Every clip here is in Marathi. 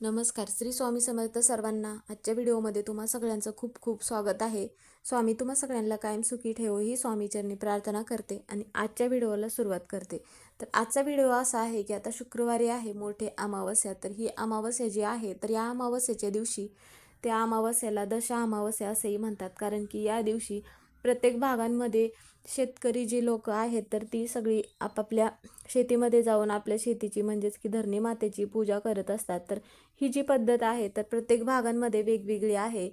नमस्कार श्री स्वामी समर्थ सर्वांना आजच्या व्हिडिओमध्ये तुम्हा सगळ्यांचं खूप खूप स्वागत आहे. स्वामी तुम्हा सगळ्यांना कायम सुखी ठेवो ही स्वामीचरणी प्रार्थना करते आणि आजच्या व्हिडिओला सुरुवात करते. तर आजचा व्हिडिओ असा आहे की आता शुक्रवारी आहे मोठे अमावस्या. तर ही अमावस्या जी आहे तर या अमावस्येच्या दिवशी त्या अमावस्याला दशा अमावस्या असेही म्हणतात. कारण की या दिवशी प्रत्येक भागांमध्ये शेतकरी जी लोक आहेत तर ती सगळी आपापल्या शेतीमध्ये जाऊन आपल्या शेतीची म्हणजेच की धरणी मातेची पूजा करत असतात. तर ही जी पद्धत आहे तर प्रत्येक भागांमध्ये वेगवेगळी आहे.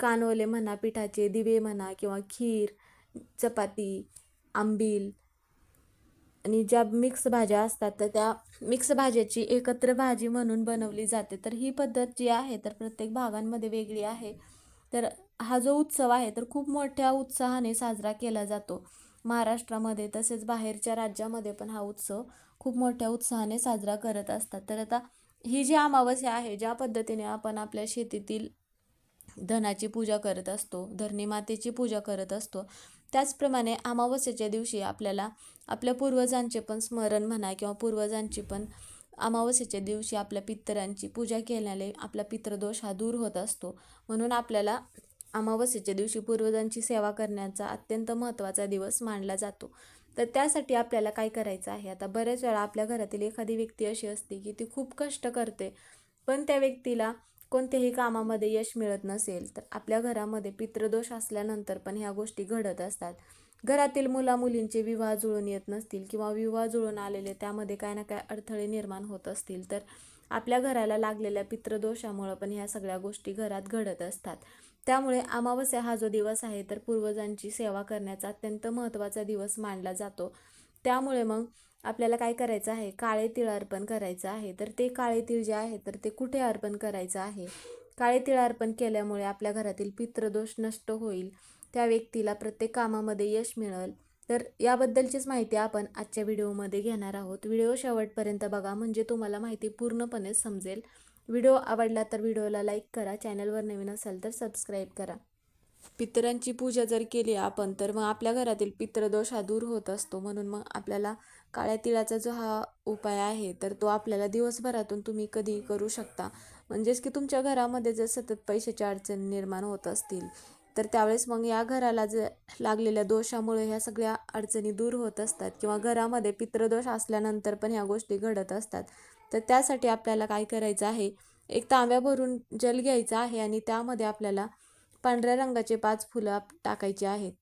कानोले म्हणा पिठाचे दिवे म्हणा किंवा खीर चपाती आंबील आणि ज्या मिक्स भाज्या असतात तर त्या मिक्स भाज्याची एकत्र भाजी म्हणून बनवली जाते. तर ही पद्धत जी आहे तर प्रत्येक भागांमध्ये वेगळी आहे. तर हा जो उत्सव आहे तर खूप मोठ्या उत्साहाने साजरा केला जातो. महाराष्ट्रामध्ये तसेच बाहेरच्या राज्यामध्ये पण हा उत्सव खूप मोठ्या उत्साहाने साजरा करत असतात. तर आता ही जी अमावस्या आहे ज्या पद्धतीने आपण आपल्या शेतीतील धनाची पूजा करत असतो धरणी मातेची पूजा करत असतो त्याचप्रमाणे अमावस्येच्या दिवशी आपल्याला आपल्या पूर्वजांचे पण स्मरण म्हणा किंवा पूर्वजांची पण अमावस्येच्या दिवशी आपल्या पितरांची पूजा केल्याने आपला पितृदोष हा दूर होत असतो. म्हणून आपल्याला अमावस्येच्या दिवशी पूर्वजांची सेवा करण्याचा अत्यंत महत्त्वाचा दिवस मानला जातो. तर त्यासाठी आपल्याला काय करायचं आहे? आता बऱ्याच वेळा आपल्या घरातील एखादी व्यक्ती अशी असते की ती खूप कष्ट करते पण त्या व्यक्तीला कोणत्याही कामामध्ये यश मिळत नसेल तर आपल्या घरामध्ये पितृदोष असल्यानंतर पण ह्या गोष्टी घडत असतात. घरातील मुलामुलींचे विवाह जुळून येत नसतील किंवा विवाह जुळून आलेले त्यामध्ये काय ना काय अडथळे निर्माण होत असतील तर आपल्या घराला लागलेल्या पितृदोषामुळं पण ह्या सगळ्या गोष्टी घरात घडत असतात. त्यामुळे अमावस्या हा जो दिवस आहे तर पूर्वजांची सेवा करण्याचा अत्यंत महत्त्वाचा दिवस मानला जातो. त्यामुळे मग आपल्याला काय करायचं आहे? काळे तिळ अर्पण करायचं आहे. तर ते काळे तिळ जे आहे तर ते कुठे अर्पण करायचं आहे? काळे तिळ अर्पण केल्यामुळे आपल्या घरातील पितृदोष नष्ट होईल. त्या व्यक्तीला प्रत्येक कामामध्ये यश मिळेल. तर याबद्दलचीच माहिती आपण आजच्या व्हिडिओमध्ये घेणार आहोत. व्हिडिओ शेवटपर्यंत बघा म्हणजे तुम्हाला माहिती पूर्णपणे समजेल. व्हिडिओ आवडला तर व्हिडिओला लाईक करा चॅनलवर नवीन असाल तर सबस्क्राईब करा. पितरांची पूजा जर केली आपण तर मग आपल्या घरातील पितृदोष हा दूर होत असतो. म्हणून मग आपल्याला काळ्या तिळाचा जो हा उपाय आहे तर तो आपल्याला दिवसभरातून तुम्ही कधीही करू शकता. म्हणजेच की तुमच्या घरामध्ये जर सतत पैशाची अडचणी निर्माण होत असतील तर त्यावेळेस मग या घराला जर लागलेल्या दोषामुळे ह्या सगळ्या अडचणी दूर होत असतात. किंवा घरामध्ये पितृदोष असल्यानंतर पण ह्या गोष्टी घडत असतात. तर त्यासाठी आपल्याला काय करायचं आहे? एक तांब्या भरून जल घ्यायचा आहे आणि त्यामध्ये आपल्याला पांढऱ्या रंगाचे पाच फुलं टाकायची आहेत.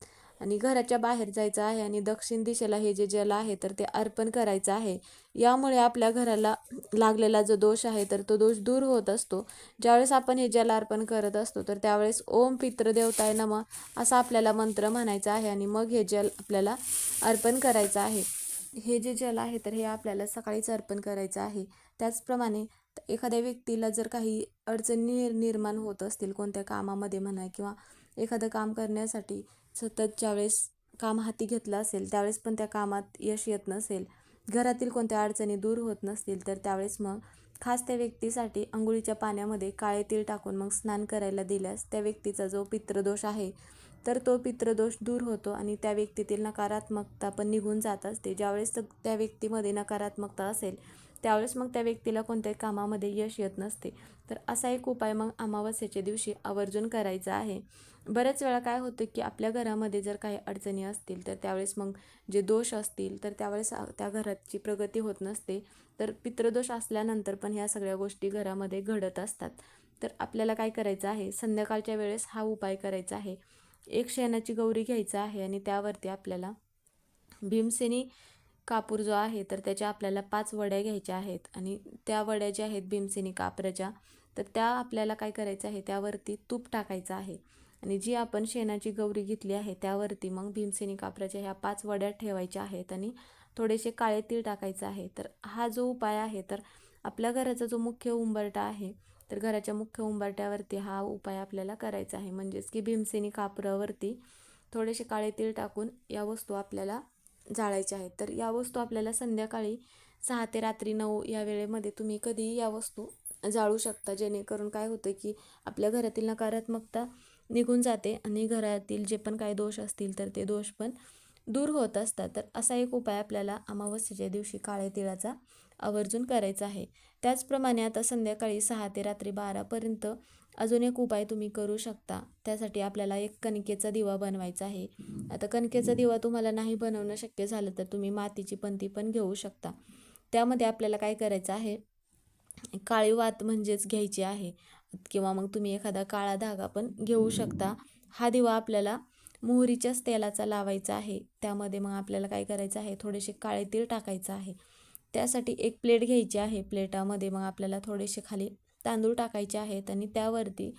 आणि घराच्या बाहेर जायचं आहे आणि दक्षिण दिशेला हे जे जल आहे तर ते अर्पण करायचं आहे. यामुळे आपल्या घराला लागलेला जो दोष आहे तर तो दोष दूर होत असतो. ज्यावेळेस आपण हे जल अर्पण करत असतो तर त्यावेळेस ओम पितृदेवताय नम असा आपल्याला मंत्र म्हणायचा आहे आणि मग हे जल आपल्याला अर्पण करायचं आहे. हे जे जल आहे तर हे आपल्याला सकाळीच अर्पण करायचं आहे. त्याचप्रमाणे एखाद्या व्यक्तीला जर काही अडचणी निर्माण होत असतील कोणत्या कामामध्ये म्हणा किंवा एखादं काम करण्यासाठी सतत ज्यावेळेस काम हाती घेतलं असेल त्यावेळेस पण त्या कामात यश येत नसेल घरातील कोणत्या अडचणी दूर होत नसतील तर त्यावेळेस मग खास त्या व्यक्तीसाठी अंघोळीच्या पाण्यामध्ये काळे तीळ टाकून मग स्नान करायला दिल्यास त्या व्यक्तीचा जो पित्रदोष आहे तर तो पितृदोष दूर होतो आणि त्या व्यक्तीतील नकारात्मकता पण निघून जात असते ज्यावेळेस त्या व्यक्तीमध्ये नकारात्मकता असेल त्यावेळेस मग त्या व्यक्तीला कोणत्याही कामामध्ये यश येत नसते. तर असा एक उपाय मग अमावस्येच्या दिवशी आवर्जून करायचा आहे. बऱ्याच वेळा काय होतं की आपल्या घरामध्ये जर काही अडचणी असतील तर त्यावेळेस मग जे दोष असतील तर त्यावेळेस त्या घराची प्रगती होत नसते. तर पितृदोष असल्यानंतर पण ह्या सगळ्या गोष्टी घरामध्ये घडत असतात. तर आपल्याला काय करायचं आहे? संध्याकाळच्या वेळेस हा उपाय करायचा आहे. एक शेणाची गौरी घ्यायचा आहे आणि त्यावरती आपल्याला भीमसेनी कापूर जो आहे तर त्याच्या आपल्याला पाच वड्या घ्यायच्या आहेत. आणि त्या वड्या ज्या आहेत भीमसेनी कापराच्या तर त्या आपल्याला काय करायचं आहे त्यावरती तूप टाकायचं आहे. आणि जी आपण शेणाची गौरी घेतली आहे त्यावरती मग भीमसेनी कापराच्या ह्या पाच वड्या ठेवायच्या आहेत आणि थोडेसे काळे तीळ टाकायचं आहे. तर हा जो उपाय आहे तर आपल्या घराचा जो मुख्य उंबरटा आहे तर घराच्या मुख्य उंबरट्यावरती हा उपाय आपल्याला करायचा आहे. म्हणजेच की भीमसेनी कापरावरती थोडेसे काळे तीळ टाकून या वस्तू आपल्याला जाळायच्या आहेत. तर या वस्तू आपल्याला संध्याकाळी सहा ते रात्री नऊ या वेळेमध्ये तुम्ही कधीही या वस्तू जाळू शकता. जेणेकरून काय होतं की आपल्या घरातील नकारात्मकता निघून जाते आणि घरातील जे पण काही दोष असतील तर ते दोष पण दूर होत असतात. तर असा एक उपाय आपल्याला अमावस्येच्या दिवशी काळे तिळाचा आवर्जून करायचं आहे. त्याचप्रमाणे आता संध्याकाळी सहा ते रात्री बारापर्यंत अजून एक उपाय तुम्ही करू शकता. त्यासाठी आपल्याला एक कणकेचा दिवा बनवायचा आहे. आता कणकेचा दिवा तुम्हाला नाही बनवणं शक्य झालं तर तुम्ही मातीची पंती पण घेऊ शकता. त्यामध्ये आपल्याला काय करायचं आहे? काळी वात म्हणजेच घ्यायची आहे. किंवा मग तुम्ही एखादा काळा धागा पण घेऊ शकता. हा दिवा आपल्याला मोहरीच्याच तेलाचा लावायचा आहे. त्यामध्ये मग आपल्याला काय करायचं आहे? थोडेसे काळे तीळ टाकायचं आहे. त्यासाठी एक प्लेट घ्यायची आहे. प्लेटामध्ये मग आपल्याला थोडेसे खाली तांदूळ टाकायचे आहेत आणि त्यावरती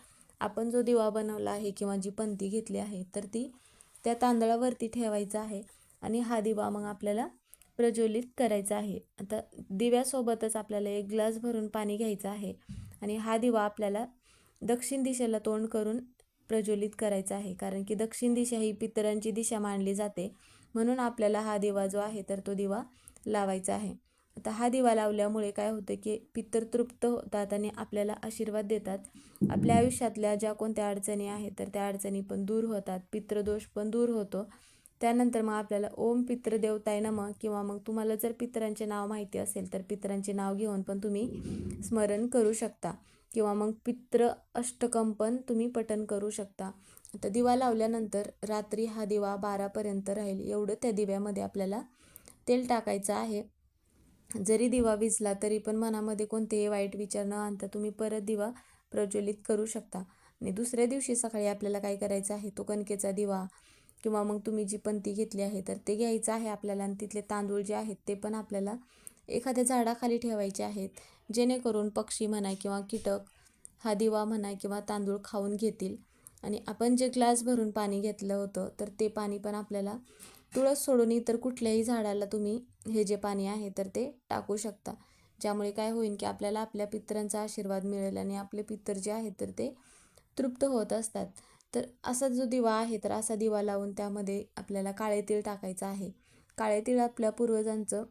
आपण जो दिवा बनवला आहे किंवा जी पंती घेतली आहे तर ती त्या तांदळावरती ठेवायचा आहे आणि हा दिवा मग आपल्याला प्रज्वलित करायचा आहे. आता दिव्यासोबतच आपल्याला एक ग्लास भरून पाणी घ्यायचं आहे आणि हा दिवा आपल्याला दक्षिण दिशेला तोंड करून प्रज्वलित करायचा आहे. कारण की दक्षिण दिशा ही पितरांची दिशा मानली जाते. म्हणून आपल्याला हा दिवा जो आहे तर तो दिवा लावायचा आहे. आता हा दिवा लावल्यामुळे काय होतं की पितर तृप्त होतात आणि आपल्याला आशीर्वाद देतात. आपल्या आयुष्यातल्या ज्या कोणत्या अडचणी आहेत तर त्या अडचणी पण दूर होतात. पितृदोष पण दूर होतो. त्यानंतर मग आपल्याला ओम पितृदेवताय नम किंवा मग तुम्हाला जर पितरांचे नाव माहिती असेल तर पितरांचे नाव घेऊन पण तुम्ही स्मरण करू शकता. किंवा मग पित्र अष्टकम पण तुम्ही पठन करू शकता. आता दिवा लावल्यानंतर रात्री हा दिवा बारापर्यंत राहील. एवढं त्या दिव्यामध्ये आपल्याला तेल टाकायचं आहे. जरी दिवा विजला तरी पण मनामध्ये कोणतेही वाईट विचार न आणता तुम्ही परत दिवा प्रज्वलित करू शकता. आणि दुसऱ्या दिवशी सकाळी आपल्याला काय करायचं आहे? तो कणकेचा दिवा किंवा मग तुम्ही जी पंती घेतली आहे तर ते घ्यायचं आहे आपल्याला आणि तिथले तांदूळ जे आहेत ते पण आपल्याला एखाद्या झाडाखाली ठेवायचे आहेत. जेणेकरून पक्षी म्हणा किंवा कीटक हा दिवा म्हणा किंवा तांदूळ खाऊन घेतील. आणि आपण जे ग्लास भरून पाणी घेतलं होतं तर ते पाणी पण आपल्याला तुळस सोडून इतर कुठल्याही झाडाला तुम्ही हे जे पाणी आहे तर ते टाकू शकता. ज्यामुळे काय होईल की आपल्याला आपल्या पितरांचा आशीर्वाद मिळेल आणि आपले पितर जे आहेत तर ते तृप्त होत असतात. तर असा जो दिवा आहे तर असा दिवा लावून त्यामध्ये आपल्याला काळे तीळ टाकायचं आहे. काळे तीळ आपल्या पूर्वजांचं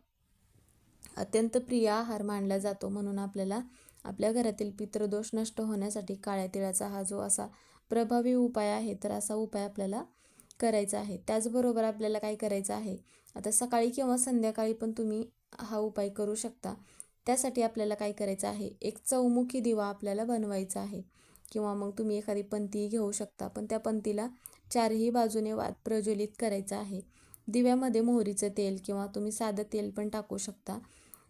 अत्यंत प्रिय आहार मानला जातो. म्हणून आपल्याला आपल्या घरातील पितृदोष नष्ट होण्यासाठी काळ्या तिळाचा हा जो असा प्रभावी उपाय आहे तर असा उपाय आपल्याला करायचा आहे. त्याचबरोबर आपल्याला काय करायचं आहे? आता सकाळी किंवा संध्याकाळी पण तुम्ही हा उपाय करू शकता. त्यासाठी आपल्याला काय करायचं आहे? एक चौमुखी दिवा आपल्याला बनवायचा आहे. किंवा मग तुम्ही एखादी पंती घेऊ शकता पण त्या पंतीला चारही बाजूने वात प्रज्वलित करायचं आहे. दिव्यामध्ये मोहरीचं तेल किंवा तुम्ही साधं तेल पण टाकू शकता.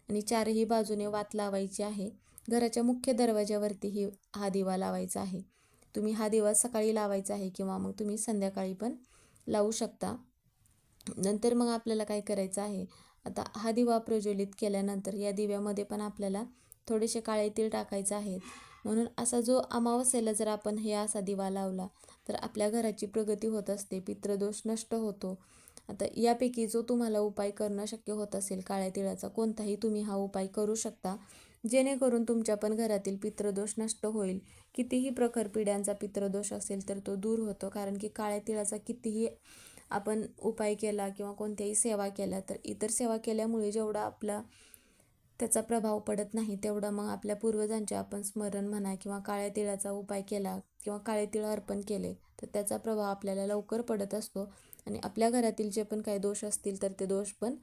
आणि चारही बाजूने वात लावायची आहे. घराच्या मुख्य दरवाज्यावरती ही हा दिवा लावायचा आहे. तुम्ही हा दिवा सकाळी लावायचा आहे किंवा मग तुम्ही संध्याकाळी पण लावू शकता. नंतर मग आपल्याला काय करायचं आहे? आता हा दिवा प्रज्वलित केल्यानंतर या दिव्यामध्ये पण आपल्याला थोडेसे काळे तीळ टाकायचे आहेत. म्हणून असा जो अमावस्येला जर आपण हे असा दिवा लावला तर आपल्या घराची प्रगती होत असते पितृदोष नष्ट होतो. आता यापैकी जो तुम्हाला उपाय करणं शक्य होत असेल काळ्या तिळाचा कोणताही तुम्ही हा उपाय करू शकता. जेणेकरून तुमच्या पण घरातील पितृदोष नष्ट होईल. कितीही प्रखर पिढ्यांचा पित्रदोष असेल तर तो दूर होतो. कारण की काळ्या तिळाचा कितीही आपण उपाय केला किंवा कोणत्याही सेवा केल्या तर इतर सेवा केल्यामुळे जेवढा आपला त्याचा प्रभाव पडत नाही तेवढा मग आपल्या पूर्वजांचे आपण स्मरण म्हणा किंवा काळ्या तिळाचा उपाय केला किंवा काळे तिळ अर्पण केले तर त्याचा प्रभाव आपल्याला लवकर पडत असतो. आणि आपल्या घरातील जे पण काही दोष असतील तर ते दोष पण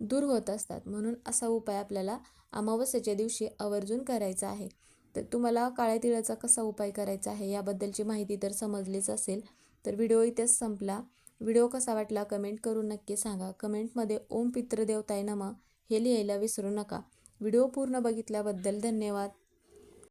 दूर होत असतात. म्हणून असा उपाय आपल्याला अमावस्येच्या दिवशी आवर्जून करायचा आहे. तर तुम्हाला काळ्या तिळाचा कसा उपाय करायचा आहे याबद्दलची माहिती तर समजलीच असेल तर व्हिडिओ इथेच संपला. व्हिडिओ कसा वाटला कमेंट करून नक्की सांगा. कमेंटमध्ये ओम पितृदेवताय नम हे लिहायला विसरू नका. व्हिडिओ पूर्ण बघितल्याबद्दल धन्यवाद.